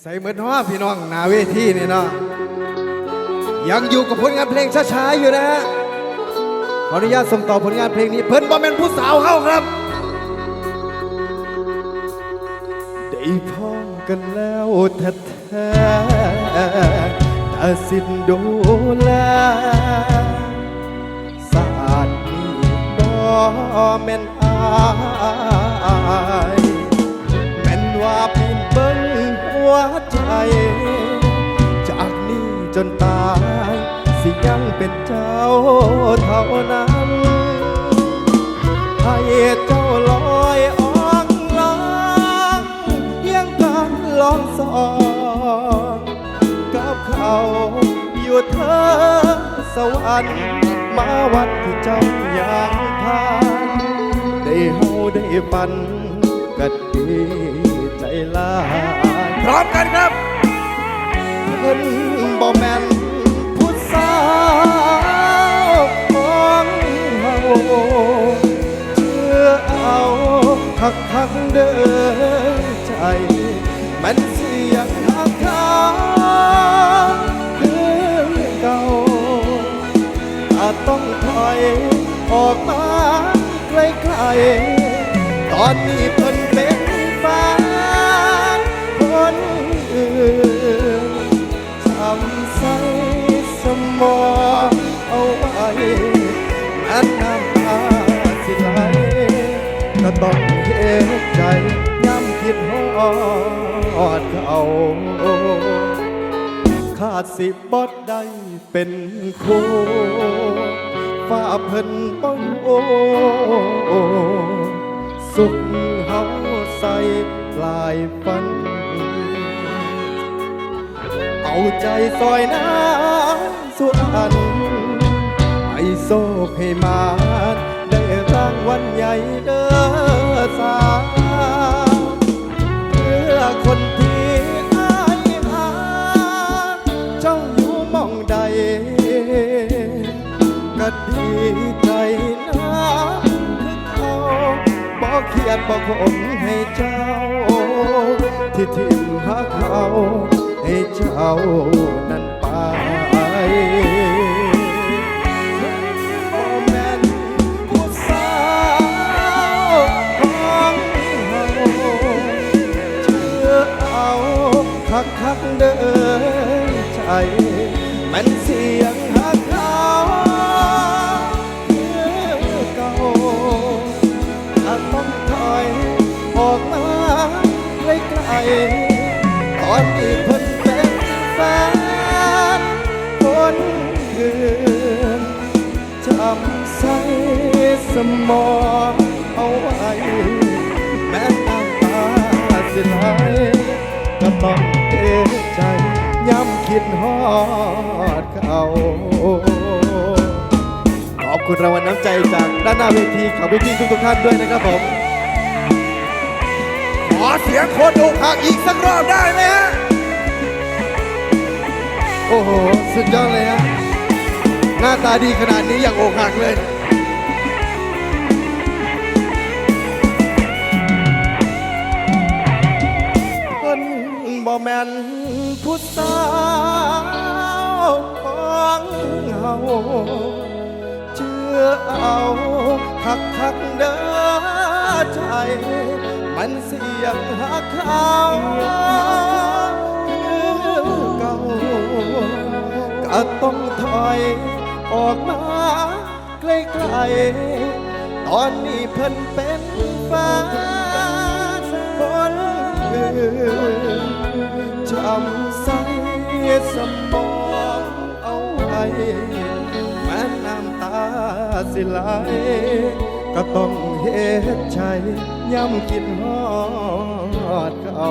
ใส่เหมือนว่าพี่น้องนาเวทีนี่เนาะยังอยู่กับผลงานเพลงช้าๆอยู่นะฮะขออนุญาตส่งต่อผลงานเพลงนี้ เพิ่นบ่แม่นผู้สาวเฮาครับ ได้พ้องกันแล้วแท้ๆแต่สิ้นดูแลสะอาดนี่บ่แม่นอา นตาย สิยังเป็นเจ้าเท่านั้นให้เจ้าลอยอ่องลางเพียงการลองสองกับเขาอยู่เธอสวรรค์มาวัดที่เจ้าอยากผ่านได้เฮาได้ปันก็ดีใจลายพร้อมกันครับ พิ่นบ่แม่นผู้สาวของเฮาเชื่อเอาคักคักเด้อใจมันเสียงหักเขาคือเก่าอาจต้องถอยออกมาไกลๆตอนนี้เพิ่นเป็นฟ้าคนอื่น ต้องเฮ็ดใจย้ำคิดฮอดเขาขาดสิบดได้เป็นคู่ฝ้าเพิ่นป้องโอสุขเฮาใส่ลายฟัน เอาใจซอยน้ำสุอันให้โซให้มาางวัลใหญ่เด้อสาวเพื่อคนที่อายหาเจ้าอยู่มองใดก็ดีใจนะคือเขาบอกเขียนบอกผมให้เจ้า ที่ทิมหาเขาให้เจ้านั้นไป กคักเด้อใจมันเสียงหักเขาคือเก่าอาจต้องถอยออกมาไกลๆตอนที่เพิ่นเป็นแฟนคนอื่นจำใส่สมองเอาไว้แม้น้ำตาสิไหลก็ต้อง ย้ำคิดฮอดเขาขอบคุณรางวัลน้ำใจจากด้านหน้าเวทีขอบพี่ๆทุกๆท่านด้วยนะครับผม ขอเสียงคนอกหักอีกสักรอบได้ไหมฮะ โอ้โห สุดยอดเลยฮะ หน้าตาดีขนาดนี้อยากอกหักเลยเพิ่นบ่แม่น สาวของเฮาเชื่อเอาคักคักเด้อใจ มันเสียงหักเขาคือเก่าก็ต้องถอยออกมาไกลๆตอนนี้เพิ่นเป็นฟ้าคนอื่น จำใสสมองเอาไว้แม้น้ำตาสิไหลก็ต้องเฮ็ดใจย้ำคิดฮอดเขา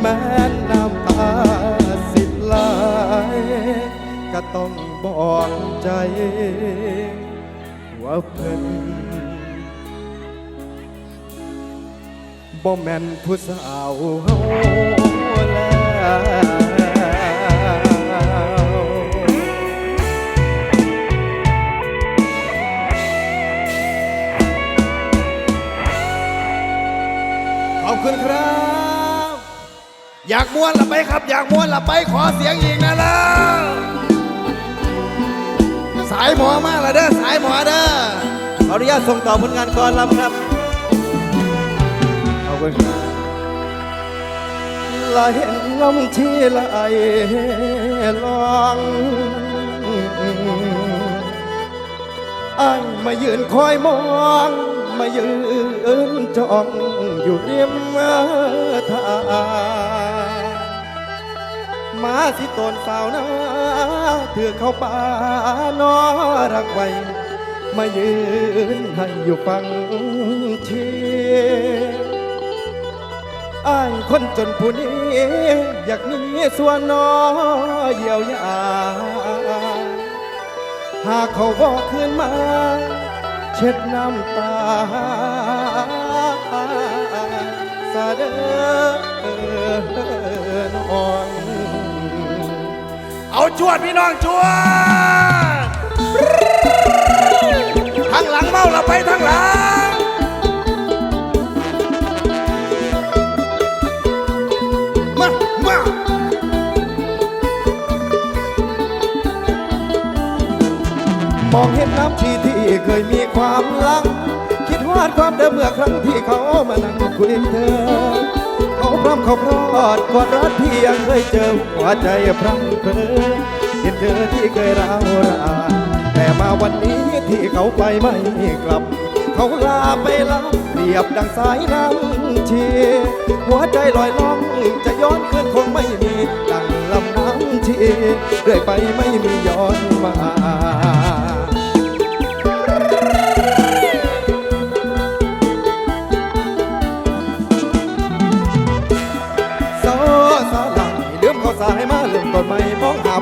แม้น้ำตาสิไหลก็ต้องบอกใจ ว่าเพิ่น บ่แม่นผู้สาวเฮาแล้วขอบคุณครับ อยากม้วนละไปครับ อยากม้วนละไปขอเสียงอีกนะล่ะสายหมอมากละเด้อสายหมอเด้อขออนุญาตส่งต่อผลงานก่อนลำครับ ขอบคุณครับลาเห็นลำที่ไหลลองไอ้ายมายืนคอยมองมายืนจ้องอยู่ริมทางมาสิตนสาวนาเถือเข้าป่านอรักไว้มายืนให้อยู่ฟังเชียร์ อ้ายคนจนผู้นี้อยากมีส่วนน้อเยียวยา หากเขาบอกคืนมา เช็ดน้ำตาสาเดอนอ่อนเอาจวดพี่น้องจวด เคยมีความลัง คิดวาดความเดิมเมื่อครั้งที่เขามานั่งคุยเธอ เขาพร้อมเขาพรอดกอดรัดที่ยังเคยเจอหัวใจพรั่งเพอเห็นเธอที่เคยร้าวรานแต่มาวันนี้ที่เขาไปไม่กลับ เขาลาไปแล้วเปรียบดังสายน้ำชีหัวใจลอยล่องจะย้อนคืนคงไม่มีดังลำน้ำชีเรื่อยไปไม่มีย้อนมา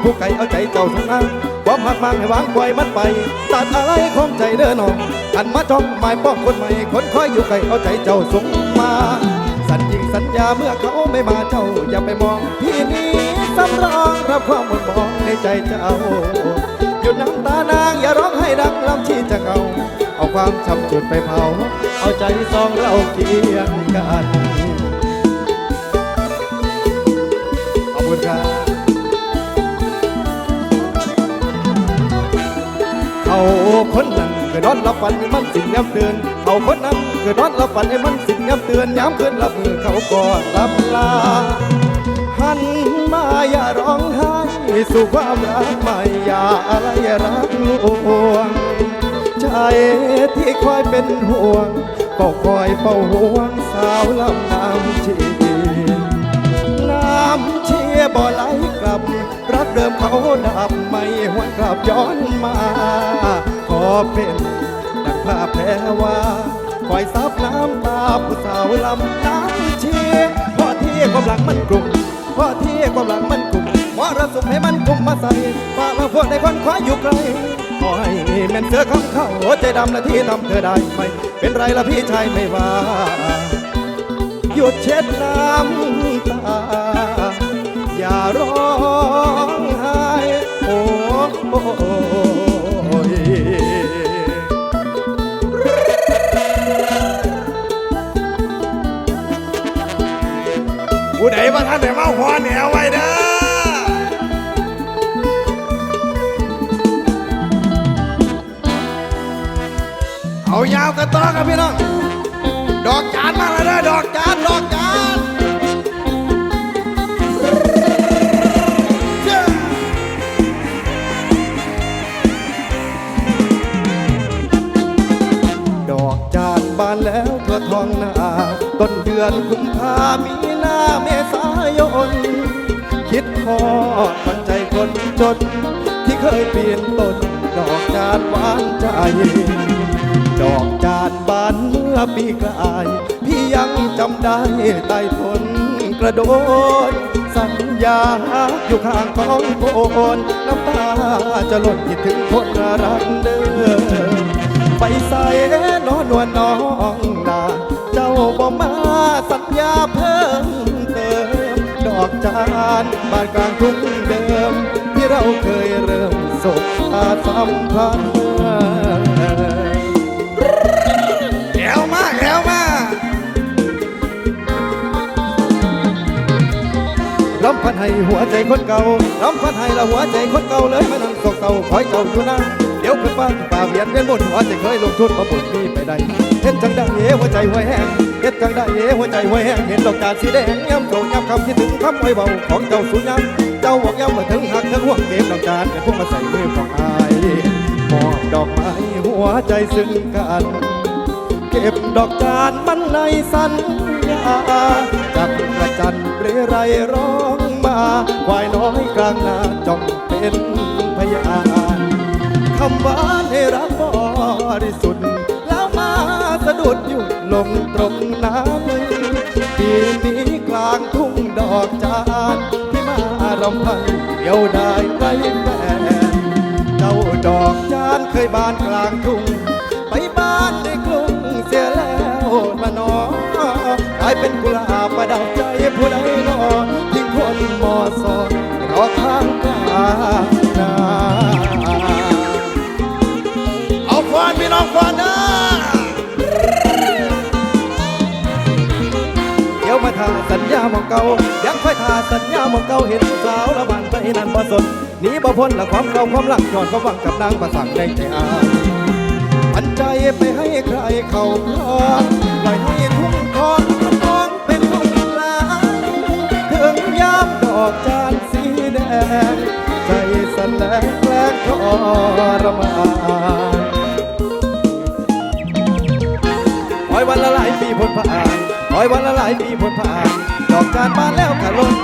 ผู้ไก่เอาใจเจ้าสงนางความหักมังให้วางปล่อยมันไปตัดอะไรของใจเด้อน้องหันมาจ้องหมายป้องคนใหม่คนคอยอยู่ไกลเอาใจเจ้าสงมาสัญญิงสัญญาเมื่อเขาไม่มาเจ้า อย่าไปมองพี่นี้สำรองรับความหมดมองในใจเจ้าหยุดน้ำตานางอย่าร้องให้ดังลำชีจะเอาเอาความช้ำจุดไปเผา เอาใจสองเราเคียงกันขอบคุณครับ คนนั้นคือนอนรับฝันให้มันสิ่งย้ำเตือนเขาคนนั้นคือนอนรับฝันให้มันสิ่งย้ำเตือนย้ำคืนรับมือเขาก็รับลาหันมาอย่าร้องไห้สู่ความรักใหม่อย่าอะไรรักลวงใจที่คอยเป็นห่วงก็คอยเฝ้าห่วงสาวลำน้ำชีน้ำเชียบ่ไหลกลับ รักเดิมเขาดับไม่หวนกลับย้อนมา เป็น ดังภาพแพ้ว่าคอยซับน้ำตาผู้สาวลำน้ำเชียเพราะที่ความหลังมันกลุ่มเพราะที่ความหลังมันกลุ่มมรสุมให้มันกุมมาใส่ฝาละพวกในคนคว้าอยู่ไกลขอให้แม่นเสือคำเข้าหัวใจดำละที่ทำเธอได้ไหมเป็นไรละพี่ชายไม่ว่า หยุดเช็ดน้ำตา อย่าร้องไห้โอ้ย ผู้ใดมาท่านแต่เมาหัวเหนียวไว้เด้อเอายาวกันต่อครับพี่น้องดอก ทั่วท้องนาต้นเดือนกุมภามีนาเมษายน คิดพอปันใจคนจน ที่เคยเปลี่ยนตนดอกจานหวานใจดอกจานบานเมื่อปีกลายพี่ยังจำได้ใต้ทนกระโดด สัญญาอยู่ข้างของโคนน้ำตาจะหล่นคิดถึงคนรักเดิมไปใส่นอนวลน้อง บ่มาสัญญาเพิ่มเติม ดอกจานบ้านกลางทุ่งเดิม ที่เราเคยเริ่มสบตาสัมพันธ์แอวมาแอวมารำพันให้หัวใจคนเก่ารำพันให้ละหัวใจคนเก่าเลยมานั่งโศกเศร้าคอยเจ้าอยู่นะเดี๋ยวขึ้นบ้านป่าเวียนเวียนบนหัวใจเคยลงทุนมาบุญมีไปได้เห็นจังได้เอ๋หัวใจหัวแห้ง เห็นจังได้เหัวใจหัวแห้งเห็นดอกจานสีแดงย้ำโจย้ำคำคิดถึงคำไว้เบาของเจ้าสุญญำเจ้าบอกย้ำมาถึงหักถึงห่วงเก็บดอกจานเป็นพวกมาใส่มือของอายมอบดอกไม้หัวใจซึ้งกันเก็บดอกจานมันในสัญญาจากกระจันเรไรร้องมาควายน้อยกลางนาจ้องเป็นพยานคำหวานให้รักบริสุทธิ์ ดุดหยุดลงตรงนั้นปีนี้กลางทุ่งดอกจานที่มารำพันเดียวได้ไรแฟนเจ้าดอกจานเคยบานกลางทุ่ง ไปบ้านในกรุงเสียแล้วมาหนอกลายเป็นกุหลาบประดับใจผู้ใดรอทิ้งคนมอสอน ก่ายังค่อยทาสัญญาหมอเก่าเห็นสาวละบันไปนันบ่สนหนีบ่พ้นละความเก่าความหลักย้อนความหวังกับนางประสังในใจอาปันใจไปให้ใครเขาครองปล่อยให้ทุ่งทองมันมองเป็นทุ่งลาถึงยามดอกจานสีแดงใจสแลงแกล้งทรมานคอยวันละหลายปีพ้นผ่าน อยวันละหลายปีพ้นผ่านดอกจานบานแล้วกะลน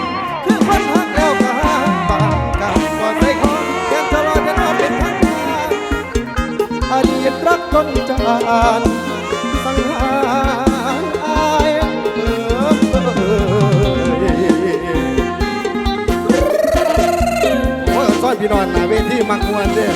คือคนหักแล้วกะหาปากกับก่อนใส่ของแก้มตลอดจะนอนเป็นทางการอดีตรักคนจานสังหารอายเอ่อซ่อนพี่นอนหน้าเวทีมักมวนเด้อ